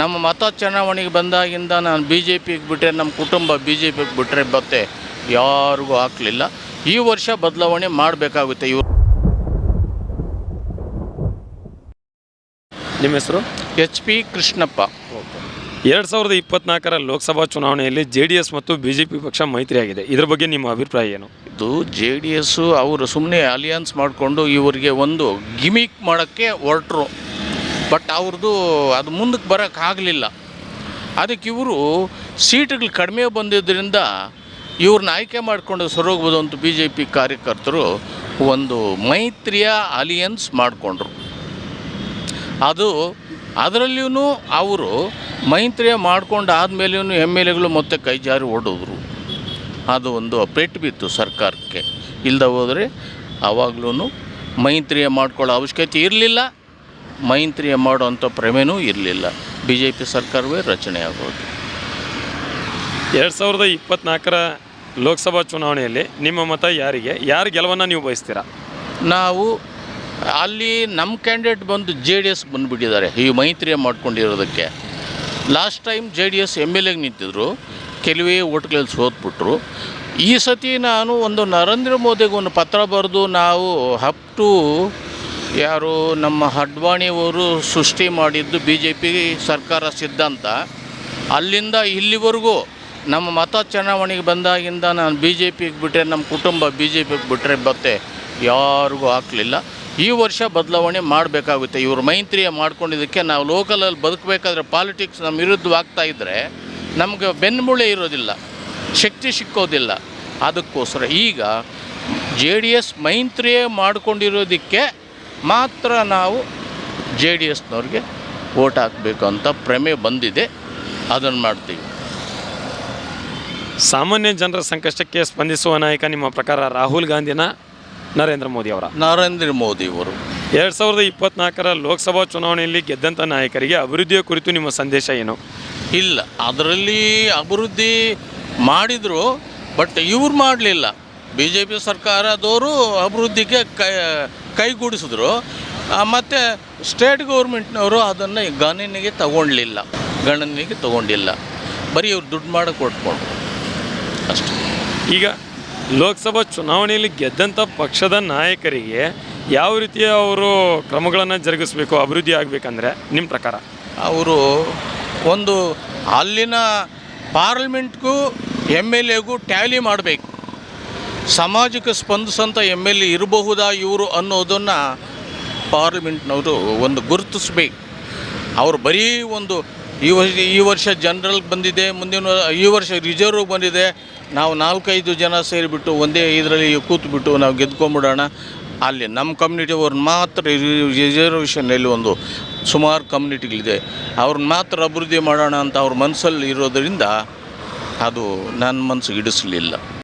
ನಮ್ಮ ಮತ ಚುನಾವಣೆಗೆ ಬಂದಾಗಿಂದ ನಾನು ಬಿ ಜೆ ಪಿಗೆ ಬಿಟ್ಟರೆ ನಮ್ಮ ಕುಟುಂಬ ಬಿ ಜೆ ಪಿಗೆ ಬಿಟ್ಟರೆ ಮತ್ತೆ ಯಾರಿಗೂ ಹಾಕಲಿಲ್ಲ. ಈ ವರ್ಷ ಬದಲಾವಣೆ ಮಾಡಬೇಕಾಗುತ್ತೆ. ಇವರು ನಿಮ್ಮ ಹೆಸರು? H P Krishnappa. ಎರಡು ಸಾವಿರದ ಇಪ್ಪತ್ನಾಲ್ಕರ ಲೋಕಸಭಾ ಚುನಾವಣೆಯಲ್ಲಿ ಜೆ ಡಿ ಎಸ್ ಮತ್ತು ಬಿ ಜೆ ಪಿ ಪಕ್ಷ ಮೈತ್ರಿಯಾಗಿದೆ. ಇದರ ಬಗ್ಗೆ ನಿಮ್ಮ ಅಭಿಪ್ರಾಯ ಏನು? ಇದು ಜೆ ಡಿ ಎಸ್ಸು ಅವರು ಸುಮ್ಮನೆ ಅಲಿಯನ್ಸ್ ಮಾಡಿಕೊಂಡು ಇವರಿಗೆ ಒಂದು ಗಿಮಿಕ್ ಮಾಡೋಕ್ಕೆ ಹೊರಟ್ರು. ಬಟ್ ಅವ್ರದ್ದು ಅದು ಮುಂದಕ್ಕೆ ಬರೋಕ್ಕೆ ಆಗಲಿಲ್ಲ. ಅದಕ್ಕೆ ಇವರು ಸೀಟ್ಗಳು ಕಡಿಮೆ ಬಂದಿದ್ದರಿಂದ ಇವ್ರನ್ನ ಆಯ್ಕೆ ಮಾಡಿಕೊಂಡು ಸರೋಗ್ಬೋದು ಅಂತ ಬಿ ಜೆ ಪಿ ಕಾರ್ಯಕರ್ತರು ಒಂದು ಮೈತ್ರಿಯ ಅಲಿಯನ್ಸ್ ಮಾಡಿಕೊಂಡ್ರು. ಅದು ಅದರಲ್ಲಿಯೂ ಅವರು ಮೈತ್ರಿಯ ಮಾಡ್ಕೊಂಡು ಆದಮೇಲೂ ಎಂ ಎಲ್ ಎಗಳು ಮತ್ತೆ ಕೈ ಜಾರಿ ಓಡೋದ್ರು. ಅದು ಒಂದು ಪೆಟ್ಟು ಬಿತ್ತು ಸರ್ಕಾರಕ್ಕೆ. ಇಲ್ಲದ ಹೋದರೆ ಆವಾಗಲೂ ಮೈತ್ರಿಯ ಮಾಡ್ಕೊಳ್ಳೋ ಅವಶ್ಯಕತೆ ಇರಲಿಲ್ಲ. ಮೈತ್ರಿಯ ಮಾಡುವಂಥ ಪ್ರಮೇನೂ ಇರಲಿಲ್ಲ. ಬಿ ಜೆ ಪಿ ಸರ್ಕಾರವೇ ರಚನೆ ಆಗೋದು. ಎರಡು ಸಾವಿರದ ಇಪ್ಪತ್ನಾಲ್ಕರ ಲೋಕಸಭಾ ಚುನಾವಣೆಯಲ್ಲಿ ನಿಮ್ಮ ಮತ ಯಾರಿಗೆ? ಯಾರು ಗೆಲುವನ್ನು ನೀವು ಬಯಸ್ತೀರಾ? ನಾವು ಅಲ್ಲಿ ನಮ್ಮ ಕ್ಯಾಂಡಿಡೇಟ್ ಬಂದು ಜೆ ಡಿ ಎಸ್ ಬಂದುಬಿಟ್ಟಿದ್ದಾರೆ. ಈ ಮೈತ್ರಿಯ ಮಾಡ್ಕೊಂಡಿರೋದಕ್ಕೆ. Last time J D S M L ಎಗೆ ನಿಂತಿದ್ರು. ಕೆಲವೇ ಓಟ್ಗಳಲ್ಲಿ ಸೋತ್ಬಿಟ್ರು. ಈ ಸತಿ ನಾನು ಒಂದು ನರೇಂದ್ರ ಮೋದಿಗೆ ಒಂದು ಪತ್ರ ಬರೆದು ನಾವು ಹಪ್ ಟು ಯಾರು ನಮ್ಮ ಅಡ್ವಾಣಿಯವರು ಸೃಷ್ಟಿ ಮಾಡಿದ್ದು ಬಿ ಜೆ ಪಿ ಸರ್ಕಾರ ಸಿದ್ಧಾಂತ. ಅಲ್ಲಿಂದ ಇಲ್ಲಿವರೆಗೂ ನಮ್ಮ ಮತ ಚುನಾವಣೆಗೆ ಬಂದಾಗಿಂದ ನಾನು ಬಿ ಜೆ ಪಿಗೆ ಬಿಟ್ಟರೆ ನಮ್ಮ ಕುಟುಂಬ ಬಿ ಜೆ ಪಿಗೆ ಬಿಟ್ಟರೆ ಮತ್ತೆ ಯಾರಿಗೂ ಹಾಕಲಿಲ್ಲ. ಈ ವರ್ಷ ಬದಲಾವಣೆ ಮಾಡಬೇಕಾಗುತ್ತೆ. ಇವರು ಮೈತ್ರಿಯ ಮಾಡ್ಕೊಂಡಿದ್ದಕ್ಕೆ ನಾವು ಲೋಕಲಲ್ಲಿ ಬದುಕಬೇಕಾದ್ರೆ ಪಾಲಿಟಿಕ್ಸ್ ನಮ್ಮ ವಿರುದ್ಧವಾಗ್ತಾ ಇದ್ದರೆ ನಮಗೆ ಬೆನ್ನುಮುಳೆ ಇರೋದಿಲ್ಲ, ಶಕ್ತಿ ಸಿಕ್ಕೋದಿಲ್ಲ. ಅದಕ್ಕೋಸ್ಕರ ಈಗ ಜೆ ಡಿ ಎಸ್ ಮೈತ್ರಿಯೇ ಮಾಡ್ಕೊಂಡಿರೋದಕ್ಕೆ ಮಾತ್ರ ನಾವು ಜೆ ಡಿ ಎಸ್ನವ್ರಿಗೆ ಓಟ್ ಹಾಕಬೇಕು ಅಂತ ಪ್ರಮೆ ಬಂದಿದೆ. ಅದನ್ನು ಮಾಡ್ತೀವಿ. ಸಾಮಾನ್ಯ ಜನರ ಸಂಕಷ್ಟಕ್ಕೆ ಸ್ಪಂದಿಸುವ ನಾಯಕ ನಿಮ್ಮ ಪ್ರಕಾರ ರಾಹುಲ್ ಗಾಂಧಿನ ನರೇಂದ್ರ ಮೋದಿ ಅವರ? ನರೇಂದ್ರ ಮೋದಿ ಅವರು. ಎರಡು ಸಾವಿರದ ಇಪ್ಪತ್ನಾಲ್ಕರ ಲೋಕಸಭಾ ಚುನಾವಣೆಯಲ್ಲಿ ಗೆದ್ದಂಥ ನಾಯಕರಿಗೆ ಅಭಿವೃದ್ಧಿಯ ಕುರಿತು ನಿಮ್ಮ ಸಂದೇಶ ಏನು? ಇಲ್ಲ ಅದರಲ್ಲಿ ಅಭಿವೃದ್ಧಿ ಮಾಡಿದರು ಬಟ್ ಇವ್ರು ಮಾಡಲಿಲ್ಲ. ಬಿ ಜೆ ಪಿ ಸರ್ಕಾರದವರು ಅಭಿವೃದ್ಧಿಗೆ ಕೈ ಕೈಗೂಡಿಸಿದ್ರು. ಮತ್ತು ಸ್ಟೇಟ್ ಗೌರ್ಮೆಂಟ್ನವರು ಅದನ್ನು ಗಣನಿಗೆ ತಗೊಳ್ಳಿಲ್ಲ ಗಣನಿಗೆ ತಗೊಂಡಿಲ್ಲ. ಬರೀ ಇವ್ರು ದುಡ್ಡು ಮಾಡಿ ಕೊಟ್ಕೊಂಡ್ರು. ಅಷ್ಟೇ. ಈಗ ಲೋಕಸಭಾ ಚುನಾವಣೆಯಲ್ಲಿ ಗೆದ್ದಂಥ ಪಕ್ಷದ ನಾಯಕರಿಗೆ ಯಾವ ರೀತಿಯ ಅವರು ಕ್ರಮಗಳನ್ನು ಜರುಗಿಸಬೇಕು ಅಭಿವೃದ್ಧಿ ಆಗಬೇಕಂದ್ರೆ ನಿಮ್ಮ ಪ್ರಕಾರ? ಅವರು ಒಂದು ಅಲ್ಲಿನ ಪಾರ್ಲಿಮೆಂಟ್ಗೂ ಎಂ ಎಲ್ ಎಗೂ ಟ್ಯಾಲಿ ಮಾಡಬೇಕು. ಸಮಾಜಕ್ಕೆ ಸ್ಪಂದಿಸೋಂಥ ಎಂ ಎಲ್ ಎ ಇರಬಹುದಾ ಇವರು ಅನ್ನೋದನ್ನು ಪಾರ್ಲಿಮೆಂಟ್ನವರು ಒಂದು ಗುರುತಿಸ್ಬೇಕು. ಅವರು ಬರೀ ಒಂದು ಈ ವರ್ಷ ಈ ವರ್ಷ ಜನರಲ್ಗೆ ಬಂದಿದೆ, ಮುಂದಿನ ಈ ವರ್ಷ ರಿಸರ್ವ್ ಬಂದಿದೆ. ನಾವು ನಾಲ್ಕೈದು ಜನ ಸೇರಿಬಿಟ್ಟು ಒಂದೇ ಇದರಲ್ಲಿ ಕೂತ್ಬಿಟ್ಟು ನಾವು ಗೆದ್ಕೊಂಬಿಡೋಣ. ಅಲ್ಲಿ ನಮ್ಮ ಕಮ್ಯುನಿಟಿಯವ್ರನ್ನ ಮಾತ್ರ ರಿಸರ್ವೇಷನಲ್ಲಿ ಒಂದು ಸುಮಾರು ಕಮ್ಯುನಿಟಿಗಳಿದೆ ಅವ್ರನ್ನ ಮಾತ್ರ ಅಭಿವೃದ್ಧಿ ಮಾಡೋಣ ಅಂತ ಅವ್ರ ಮನಸ್ಸಲ್ಲಿ ಇರೋದರಿಂದ ಅದು ನನ್ನ ಮನಸ್ಸಿಗೆ ಹಿಡಿಸ್ಲಿಲ್ಲ.